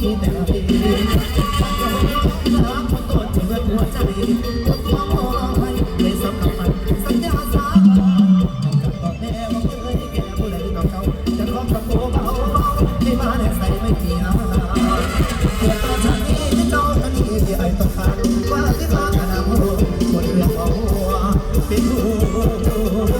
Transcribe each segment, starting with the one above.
ที่แต่ละทีรักคนคนจะเมื่อหัวใจทุกความโง่ไปเลยสำหรับมันสัญญาสาบานกับต่อแม่ว่าเคยแกผู้ใดต่เขาจะขอประโคเบาเบาไม่มาแนใส่ไม่เกี่ยวเกิดตนี่ที่เจ้าท่นนี้ที่ไอต้องการว่าที่ตอนอนาคคนเรื่องขวัวเป็น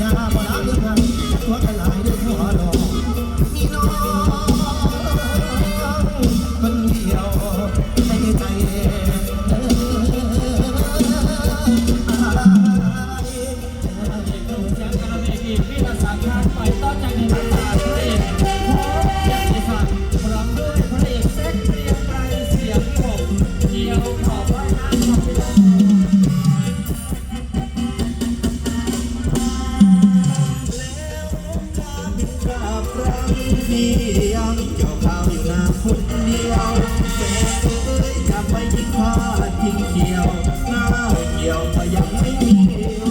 ยาบ่ลาดือนหันจักตัวกันหลาย คนเดียวแกอย่าไปยิงพาทิ้งเขียวหน้าเขียวแต่ยังไม่เขียว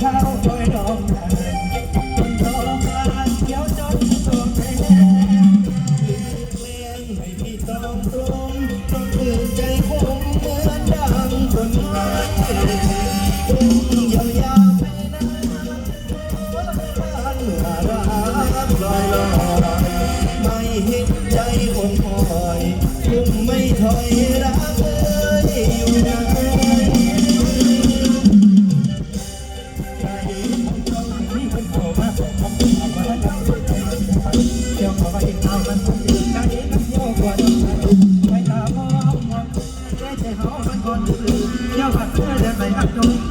เข้าช่วยลมแรงจนทรมานเขียวจนตัวแห้งลืมเลี้ยงให้พี่ต้องรุต้องคืนใจคงเมือนดังคนหายตุ้มยาวๆไปนะวันรักลอยลอยไม่เห็นใจคงคอย จง